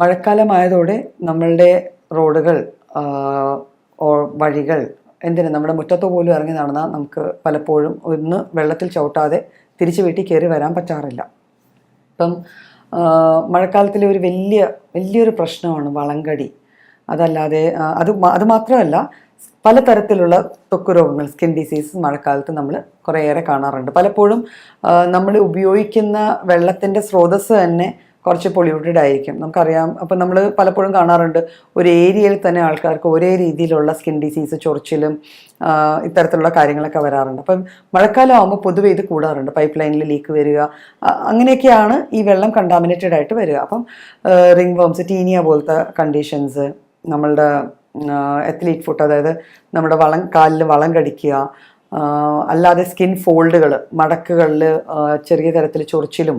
മഴക്കാലമായതോടെ നമ്മളുടെ റോഡുകൾ വഴികൾ എന്തിന് നമ്മുടെ മുറ്റത്ത് പോലും ഇറങ്ങി നടന്നാൽ നമുക്ക് പലപ്പോഴും ഒന്ന് വെള്ളത്തിൽ ചവിട്ടാതെ തിരിച്ച് വീട്ടിൽ കയറി വരാൻ പറ്റാറില്ല. ഇപ്പം മഴക്കാലത്തിലെ ഒരു വലിയ വലിയൊരു പ്രശ്നമാണ് വളങ്കടി. അതല്ലാതെ അത് അത് മാത്രമല്ല പലതരത്തിലുള്ള ത്വക്ക് രോഗങ്ങൾ സ്കിൻ ഡിസീസസ് മഴക്കാലത്ത് നമ്മൾ കുറേയേറെ കാണാറുണ്ട്. പലപ്പോഴും നമ്മൾ ഉപയോഗിക്കുന്ന വെള്ളത്തിന്റെ സ്രോതസ്സ് തന്നെ കുറച്ച് പൊളിയൂട്ടഡ് ആയിരിക്കും. നമുക്കറിയാം അപ്പം നമ്മൾ പലപ്പോഴും കാണാറുണ്ട് ഒരു ഏരിയയിൽ തന്നെ ആൾക്കാർക്ക് ഒരേ രീതിയിലുള്ള സ്കിൻ ഡിസീസ് ചൊറിച്ചിലും ഇത്തരത്തിലുള്ള കാര്യങ്ങളൊക്കെ വരാറുണ്ട്. അപ്പം മഴക്കാലം ആകുമ്പോൾ പൊതുവെ ഇത് കൂടാറുണ്ട്. പൈപ്പ് ലൈനിൽ ലീക്ക് വരിക അങ്ങനെയൊക്കെയാണ് ഈ വെള്ളം കണ്ടാമിനേറ്റഡ് ആയിട്ട് വരിക. അപ്പം റിംഗ് വോംസ് ടീനിയ പോലത്തെ കണ്ടീഷൻസ് നമ്മളുടെ എത്ലീറ്റ് ഫുട്ട് അതായത് നമ്മുടെ വളം കാലിൽ വളം കടിക്കുക അല്ലാതെ സ്കിൻ ഫോൾഡുകൾ മടക്കുകളിൽ ചെറിയ തരത്തിൽ ചൊറിച്ചിലും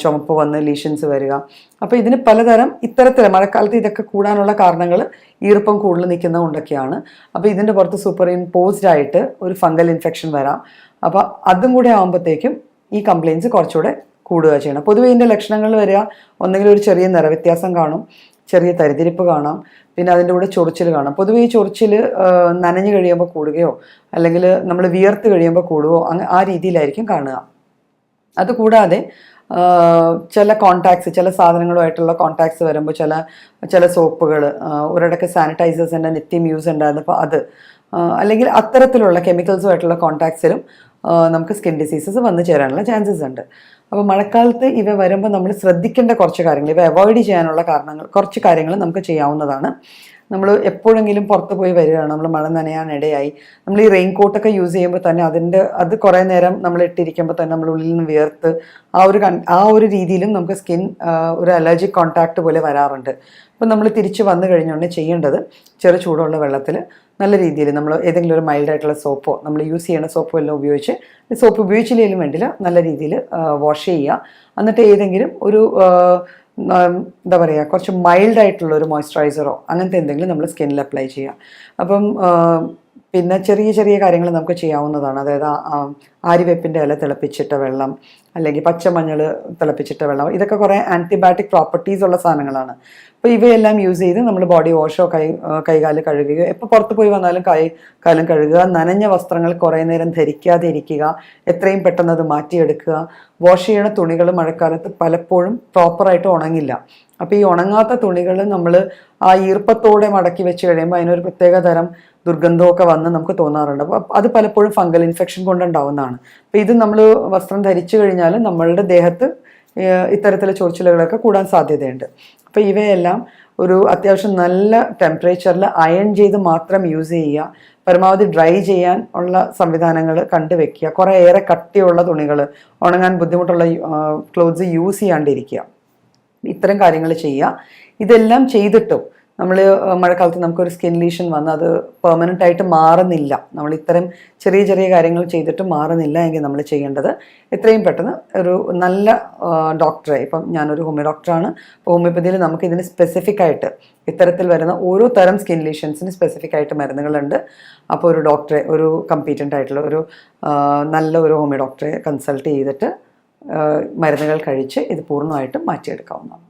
ചുമപ്പ് വന്ന് ലീഷൻസ് വരിക. അപ്പോൾ ഇതിന് പലതരം ഇത്തരത്തിൽ മഴക്കാലത്ത് ഇതൊക്കെ കൂടാനുള്ള കാരണങ്ങൾ ഈർപ്പം കൂടുതൽ നിൽക്കുന്നത് കൊണ്ടൊക്കെയാണ് അപ്പോൾ ഇതിന്റെ പുറത്ത് സൂപ്പർ ഇമ്പോസ്ഡ് ആയിട്ട് ഒരു ഫംഗൽ ഇൻഫെക്ഷൻ വരാം. അപ്പോൾ അതും കൂടെ ആകുമ്പോഴത്തേക്കും ഈ കംപ്ലയിൻസ് കുറച്ചുകൂടെ കൂടുക ചെയ്യണം. പൊതുവേ ഇതിന്റെ ലക്ഷണങ്ങൾ വരിക. ഒന്നെങ്കിലും ഒരു ചെറിയ നിറവ്യത്യാസം കാണും ചെറിയ തരിതിരിപ്പ് കാണാം പിന്നെ അതിന്റെ കൂടെ ചൊറിച്ചിൽ കാണാം. പൊതുവേ ഈ ചൊറിച്ചിൽ നനഞ്ഞു കഴിയുമ്പോൾ കൂടുകയോ അല്ലെങ്കിൽ നമ്മൾ വിയർത്ത് കഴിയുമ്പോൾ കൂടുകയോ അങ്ങ് ആ രീതിയിലായിരിക്കും കാണുക. അതുകൂടാതെ ചില കോണ്ടാക്ട്സ് ചില സാധനങ്ങളുമായിട്ടുള്ള കോണ്ടാക്ട്സ് വരുമ്പോൾ ചില ചില സോപ്പുകൾ ഒരിടയ്ക്ക് സാനിറ്റൈസേഴ്സിന്റെ നിത്യം യൂസ് ഉണ്ടായിരുന്നപ്പോൾ അത് അല്ലെങ്കിൽ അത്തരത്തിലുള്ള കെമിക്കൽസുമായിട്ടുള്ള കോണ്ടാക്ട്സിലും നമുക്ക് സ്കിൻ ഡിസീസസ് വന്നു ചേരാനുള്ള ചാൻസസ് ഉണ്ട്. അപ്പോൾ മഴക്കാലത്ത് ഇവ വരുമ്പോൾ നമ്മൾ ശ്രദ്ധിക്കേണ്ട കുറച്ച് കാര്യങ്ങൾ ഇവ അവോയ്ഡ് ചെയ്യാനുള്ള കാരണങ്ങൾ കുറച്ച് കാര്യങ്ങൾ നമുക്ക് ചെയ്യാവുന്നതാണ്. നമ്മൾ എപ്പോഴെങ്കിലും പുറത്ത് പോയി വരികയാണ്. നമ്മൾ മഴ നനയാനിടയായി നമ്മൾ ഈ റെയിൻ കോട്ടൊക്കെ യൂസ് ചെയ്യുമ്പോൾ തന്നെ അതിന്റെ അത് കുറേ നേരം നമ്മൾ ഇട്ടിരിക്കുമ്പോൾ തന്നെ നമ്മൾ ഉള്ളിൽ നിന്ന് വിയർത്ത് ആ ഒരു ആ ഒരു രീതിയിലും നമുക്ക് സ്കിൻ ഒരു അലർജിക് കോൺടാക്ട് പോലെ വരാറുണ്ട്. അപ്പം നമ്മൾ തിരിച്ച് വന്നു കഴിഞ്ഞുകൊണ്ട് ചെയ്യേണ്ടത് ചെറു ചൂടുള്ള വെള്ളത്തിൽ നല്ല രീതിയിൽ നമ്മൾ ഏതെങ്കിലും ഒരു മൈൽഡ് ആയിട്ടുള്ള സോപ്പോ നമ്മൾ യൂസ് ചെയ്യുന്ന സോപ്പോ എല്ലാം ഉപയോഗിച്ച് സോപ്പ് ഉപയോഗിച്ചില്ലെങ്കിലും വേണ്ടില്ല നല്ല രീതിയിൽ വാഷ് ചെയ്യുക. എന്നിട്ട് ഏതെങ്കിലും ഒരു എന്താ പറയുക കുറച്ച് മൈൽഡ് ആയിട്ടുള്ള ഒരു മോയ്സ്ചറൈസറോ അങ്ങനത്തെ എന്തെങ്കിലും നമ്മൾ സ്കിന്നിൽ അപ്ലൈ ചെയ്യുക അപ്പം പിന്നെ ചെറിയ ചെറിയ കാര്യങ്ങൾ നമുക്ക് ചെയ്യാവുന്നതാണ്. അതായത് ആര്യവേപ്പിന്റെ ഇല തിളപ്പിച്ചിട്ട വെള്ളം അല്ലെങ്കിൽ പച്ചമഞ്ഞൾ തിളപ്പിച്ചിട്ട വെള്ളം ഇതൊക്കെ കുറേ ആന്റിബയോട്ടിക് പ്രോപ്പർട്ടീസ് ഉള്ള സാധനങ്ങളാണ്. അപ്പോൾ ഇവയെല്ലാം യൂസ് ചെയ്ത് നമ്മൾ ബോഡി വാഷോ കൈ കൈകാൽ കഴുകുകയോ എപ്പോൾ പുറത്ത് പോയി വന്നാലും കൈ കാലം കഴുകുക. നനഞ്ഞ വസ്ത്രങ്ങൾ കുറേ നേരം ധരിക്കാതെ ഇരിക്കുക. എത്രയും പെട്ടെന്ന് അത് മാറ്റിയെടുക്കുക. വാഷ് ചെയ്യണ തുണികൾ മഴക്കാലത്ത് പലപ്പോഴും പ്രോപ്പറായിട്ട് ഉണങ്ങില്ല. അപ്പോൾ ഈ ഉണങ്ങാത്ത തുണികൾ നമ്മൾ ആ ഈർപ്പത്തോടെ മടക്കി വെച്ച് കഴിയുമ്പോൾ അതിനൊരു പ്രത്യേക തരം ദുർഗന്ധമൊക്കെ വന്ന് നമുക്ക് തോന്നാറുണ്ട്. അപ്പോൾ അത് പലപ്പോഴും ഫംഗൽ ഇൻഫെക്ഷൻ കൊണ്ടുണ്ടാവുന്നതാണ്. അപ്പോൾ ഇത് നമ്മൾ വസ്ത്രം ധരിച്ചു കഴിഞ്ഞാൽ നമ്മളുടെ ദേഹത്ത് ഇത്തരത്തിലെ ചൊറിച്ചിലുകളൊക്കെ കൂടാൻ സാധ്യതയുണ്ട്. അപ്പോൾ ഇവയെല്ലാം ഒരു അത്യാവശ്യം നല്ല ടെമ്പറേച്ചറിൽ അയൺ ചെയ്ത് മാത്രം യൂസ് ചെയ്യുക പരമാവധി ഡ്രൈ ചെയ്യാൻ ഉള്ള സംവിധാനങ്ങൾ കണ്ടുവെക്കുക കുറേ ഏറെ കട്ടിയുള്ള തുണികൾ ഉണങ്ങാൻ ബുദ്ധിമുട്ടുള്ള ക്ലോത്ത്സ് യൂസ് ചെയ്യാണ്ടിരിക്കുക. ഇത്തരം കാര്യങ്ങൾ ചെയ്യുക. ഇതെല്ലാം ചെയ്തിട്ടും നമ്മൾ മഴക്കാലത്ത് നമുക്കൊരു സ്കിൻ ലീഷൻ വന്ന് അത് പെർമനന്റ് ആയിട്ട് മാറുന്നില്ല. നമ്മൾ ഇത്തരം ചെറിയ ചെറിയ കാര്യങ്ങൾ ചെയ്തിട്ട് മാറുന്നില്ല എങ്കിൽ നമ്മൾ ചെയ്യേണ്ടത് എത്രയും പെട്ടെന്ന് ഒരു നല്ല ഡോക്ടറെ ഇപ്പം ഞാനൊരു ഹോമിയോ ഡോക്ടറാണ് അപ്പോൾ ഹോമിയോപ്പതിയിൽ നമുക്ക് ഇതിന് സ്പെസിഫിക് ആയിട്ട് ഇത്തരത്തിൽ വരുന്ന ഓരോ തരം സ്കിൻ ലീഷൻസിന് സ്പെസിഫിക് ആയിട്ട് മരുന്നുകളുണ്ട്. അപ്പോൾ ഒരു ഡോക്ടറെ ഒരു കമ്പീറ്റന്റ് ആയിട്ടുള്ള ഒരു നല്ല ഒരു ഹോമിയോ ഡോക്ടറെ കൺസൾട്ട് ചെയ്തിട്ട് മരുന്നുകൾ കഴിച്ച് ഇത് പൂർണമായിട്ടും മാറ്റിയെടുക്കാവുന്നതാണ്.